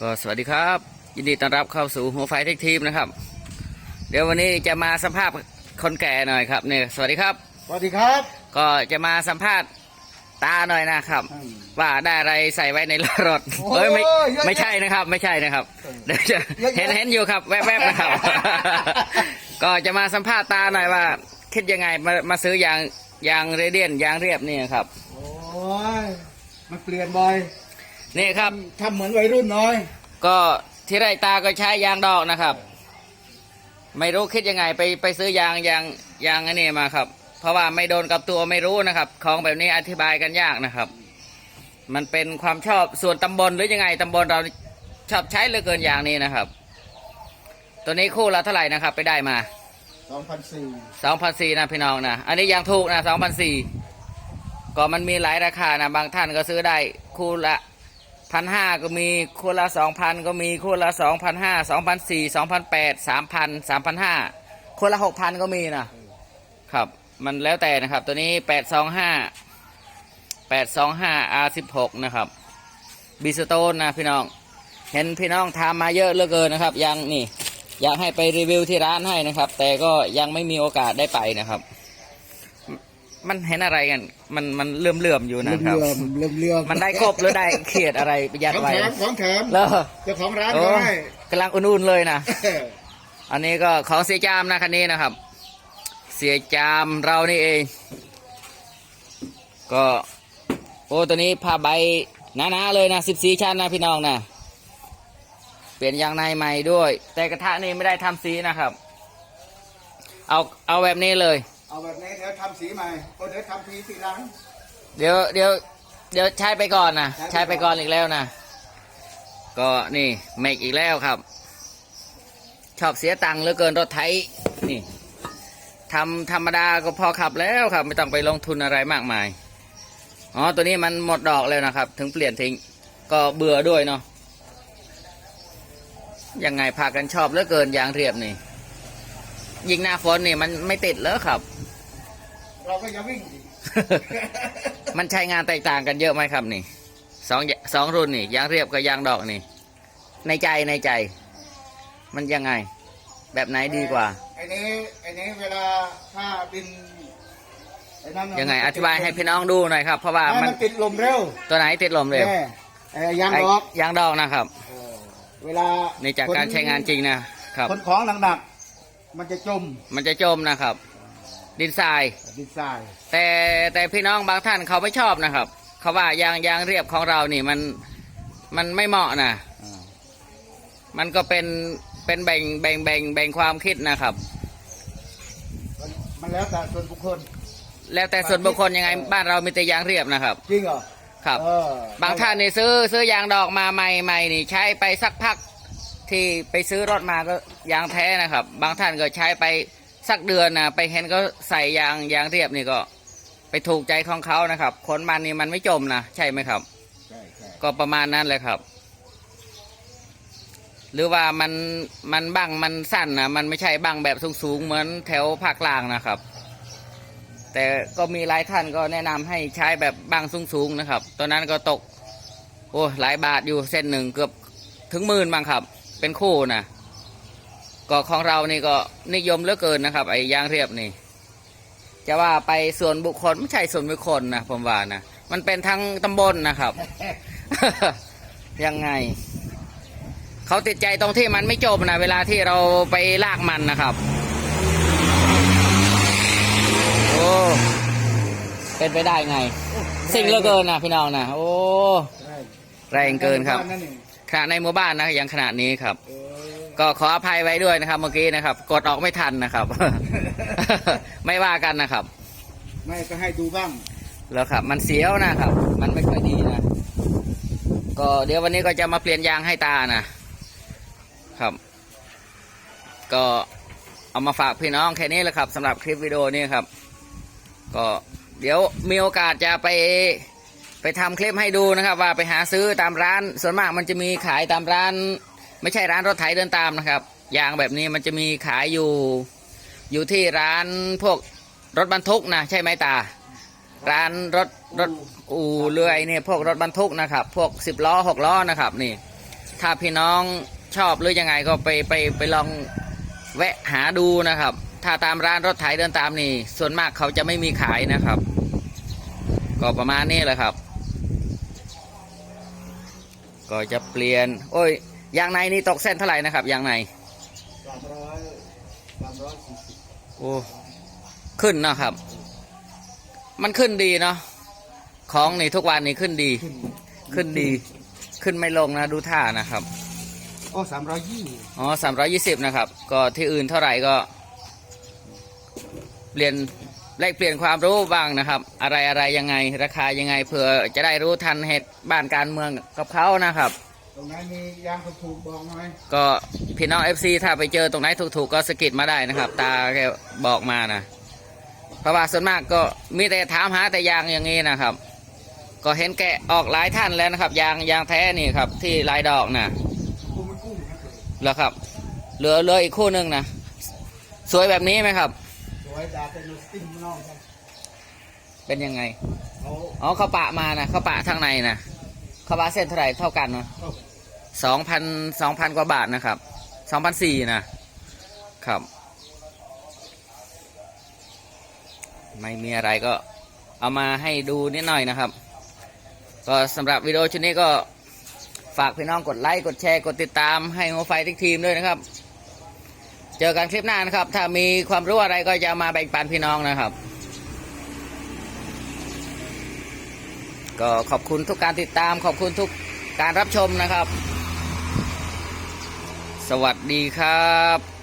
ก็สวัสดีครับ ยินดีต้อนรับเข้าสู่หัวไฟเทคทีมนะครับ เดี๋ยววันนี้จะมาสัมภาษณ์คนแก่หน่อยครับเนี่ยสวัสดีครับ สวัสดีครับ ก็จะมาสัมภาษณ์ตาหน่อยนะครับ ว่าได้อะไรใส่ไว้ในรถโอ้เอ้ยไม่เยอะแยะไม่ใช่นะครับ ไม่ใช่นะครับเดี๋ยวจะเยอะแยะ เห็นเห็นอยู่ครับ แวบๆนะครับ ก็จะมาสัมภาษณ์ตาหน่อยว่า คิดยังไงมามาซื้อยางยางเรเดียนยางเรียบนี่ครับ โอ้ย มันเปลี่ยนบ่อย นี่ครับ ทำเหมือนวัยรุ่นน้อย ก็ที่ไรตาก็ใช้ยางดอกนะครับ ไม่รู้คิดยังไงไปไปซื้อยางยางยางอันนี้มาครับ เพราะว่าไม่โดนกับตัวไม่รู้นะครับ ของแบบนี้อธิบายกันยากนะครับ มันเป็นความชอบส่วนตำบลหรือยังไงตำบลเราชอบใช้เหลือเกินอย่างนี้นะครับ ตัวนี้คู่ละเท่าไหร่นะครับ ไปได้มา2004สองพันสี่นะพี่น้องนะอันนี้ยังถูกนะสองพันสี่ก็มันมีหลายราคานะบางท่านก็ซื้อได้คู่ละ พันห้าก็มีคู่ละสองพันก็มีคู่ละสองพันห้าสองพันสี่สองพันแปดสามพันสามพันห้าคู่ละหกพันก็มีนะครับ มันแล้วแต่นะครับ ตัวนี้แปดสองห้าแปดสองห้าอาสิบหกนะครับบิสโตนนะพี่น้อง เห็นพี่น้องทำมาเยอะเหลือเกินนะครับ ยังนี่ อยากให้ไปรีวิวที่ร้านให้นะครับ แต่ก็ยังไม่มีโอกาสได้ไปนะครับ มันเห็นอะไรกัน มันมันเลื่อมเลื่อมๆอยู่เรื่นะครับอมเรื่อมเรื่อมมันได้กบหรือได้เขียดอะไรไปยัดของไว้แถมของแถมแล้วเจ้าของร้านโอ้ก็ให้กำลังอุ่นๆเลยนะ อันนี้ก็ของเสียจามนะคันนี้นะครับ เสียจามเรานี่เอง ก็ โอ้ตัวนี้ผ้าใบหนาๆเลยนะสิบสี่ชั้นนะพี่น้องนะเปลี่ยนยางในใหม่ด้วย แต่กระทะนี่ไม่ได้ทำสีนะครับ เอาเอาแบบนี้เลย เอาแบบนี้เดี๋ยวทำสีใหม่ก็เดี๋ยวทำทีทีหลัง เดี๋ยวเดี๋ยวเดี๋ยวใช้ไปก่อนนะใช้ใช้ไปไปก่ก่ออนนอีกแล้วนะก็นี่เมกอีกแล้วครับ ชอบเสียตังค์เหลือเกินรถไถนี่ทำธรรมดาก็พอขับแล้วครับ ไม่ต้องไปลงทุนอะไรมากมายอ๋อตัวนี้มันหมดดอกแล้วนะครับ ถึงเปลี่ยนทิ้งก็เบื่อด้วยเนาะยังไงพากันชอบเหลือเกินยางเรียบนี่ ยิงหน้าฝนนี่มันไม่ติดแล้วครับ เราก็อย่าวิ่งดิมันใช้งานแตกต่างกันเยอะไหมครับนี่สองสองรุ่นนี่ยางเรียบกับยางดอกนี่ ในใจในใจ มันยังไง แบบไหนดีกว่าไอ้นี้ไอ้นี้เวลาถ้าบินไอ้นั่นน่ะยังไงมันอจะธิบายให้พี่น้องดูหน่อยครับ เพราะว่าให้มันมันติดลมเร็ว ตัวไหนติดลมเร็วแน่ไอ้ยางไอ้ดอก ยางดอกนะครับเออเวลาในจากการใช้งานจริงนะครับคนของหนักๆ มันจะจมมันจะจมนะครับ ดินทรายดินทราย แต่แต่พี่น้องบางท่านเขาไม่ชอบนะครับ เขาว่ายางยางเรียบของเรานี่มันมันไม่เหมาะนะอ่ามันก็เป็นเป็นแบ่งแบ่งแบ่งแบ่งความคิดนะครับมันมันแล้วแต่ส่วนบุคคล แล้วแต่ส่วนบุคคลยังไง บ้านเรามีแต่ยางเรียบนะครับ จริงเหรอครับเออบางท่านนี่ซื้อซื้อยางดอกมาใหม่ๆนี่ใช้ไปสักพัก ที่ไปซื้อรถมาก็ยางแท้นะครับ บางท่านก็ใช้ไปสักเดือนนะไปเห็นก็ใส่ยางยางเรียบนี่ก็ ไปถูกใจของเขานะครับขนมันนี่มันไม่จมนะใช่ไหมครับ ใช่ใช่ก็ประมาณนั้นเลยครับ หรือว่ามันมันบังมันสั้นนะมันไม่ใช่บังแบบสูงๆเหมือนแถวภาคกลางนะครับ แต่ก็มีหลายท่านก็แนะนำให้ใช้แบบบังสูงๆนะครับตอนนั้นก็ตก โอ้หลายบาทอยู่เส้นหนึ่งเกือบถึงหมื่นบางครับ เป็นคู่นะก็ของเรานี่ก็นิยมเหลือเกินนะครับ ไอ้ยางเรียบนี่ จะว่าไปส่วนบุคคลไม่ใช่ส่วนบุคคลนะผมว่านะมันเป็นทั้งตำบลนะครับ ยังไงเขาติดใจตรงที่มันไม่จบนะเวลาที่เราไปลากมันนะครับโอ้เป็นไปได้ไง สิ่งเหลือเกินนะพี่น้องนะโอ้ใช่แรงเกินครับนั่นนี่ ขนาดในหมู่บ้านนะยังขนาดนี้ครับเออก็ขออภัยไว้ด้วยนะครับ เมื่อกี้นะครับ กดออกไม่ทันนะครับ ไม่ว่ากันนะครับ ไม่ก็ให้ดูบ้างแล้วครับ มันเสียวนะครับ มันไม่ค่อยดีนะก็เดี๋ยววันนี้ก็จะมาเปลี่ยนยางให้ตานะครับ ก็เอามาฝากพี่น้องแค่นี้แหละครับสำหรับคลิปวิดีโอนี้ครับ ก็เดี๋ยวมีโอกาสจะไป ไปทำคลิปให้ดูนะครับ ว่าไปหาซื้อตามร้าน ส่วนมากมันจะมีขายตามร้าน ไม่ใช่ร้านรถไถเดินตามนะครับยางแบบนี้มันจะมีขายอยู่ อยู่ที่ร้านพวกรถบรรทุกนะใช่ไหมตา ร้านรถรถอู่เรือไอเนี่ยพวกรถบรรทุกนะครับ พวกสิบล้อหกล้อนะครับนี่ ถ้าพี่น้องชอบหรือยังไงก็ไปไปไปลองแวะหาดูนะครับ ถ้าตามร้านรถไถเดินตามนี่ ส่วนมากเขาจะไม่มีขายนะครับ ก็ประมาณนี้แหละครับ ก็จะเปลี่ยน โอ้ยยางในนี่ตกเส้นเท่าไหร่นะครับยางในสามร้อยสามร้อยสี่สิบโอ้ขึ้นเนาะครับ มันขึ้นดีเนาะของนี่ทุกวันนี่ขึ้นดีขึ้นขึ้นดี ขึ้นไม่ลงนะดูท่านะครับโอ้สามร้อยยี่อ๋อสามร้อยี่สิบนะครับ ก็ที่อื่นเท่าไหร่ก็ เปลี่ยน แลกเปลี่ยนความรู้บ้างนะครับ อะไรอะไรยังไง ราคายังไงเผื่อจะได้รู้ทันเหตุบ้านการเมืองกับเขานะครับ ตรงนั้นมียางถูกๆบอกหน่อยก็พี่น้อง FC ถ้าไปเจอตรงไหนถูกๆก็สะกิดมาได้นะครับ ตาแกบอกมานะเพราะว่าส่วนมากก็มีแต่ถามหาแต่ยางอย่างนี้นะครับ ก็เห็นแกะออกหลายท่านแล้วนะครับ ยางยางแท้นี่ครับ ที่ลายดอกนะกุ้งไม่กุ้งนะแล้วครับ เหลือเหลืออีกคู่หนึ่งนะสวยแบบนี้ไหมครับ สวยดาเป็นสติ้งน้องครับเป็นยังไง เขาอ๋อเขาปะมานะเขาปะทางในนะเขาปะเส้นเท่าไหร่เท่ากันเนาะเขาสองพันสองพันกว่าบาทนะครับสองพันสี่นะครับ ไม่มีอะไรก็เอามาให้ดูนิดหน่อยนะครับ ก็สำหรับวิดีโอชุดนี้ก็ฝากพี่น้องกดไลค์ กดแชร์ กดติดตามให้หัวไฟทิกทีมด้วยนะครับ เจอกันคลิปหน้านะครับ ถ้ามีความรู้อะไรก็จะมาแบ่งปันพี่น้องนะครับ ก็ขอบคุณทุกการติดตามขอบคุณทุกการรับชมนะครับ สวัสดีครับ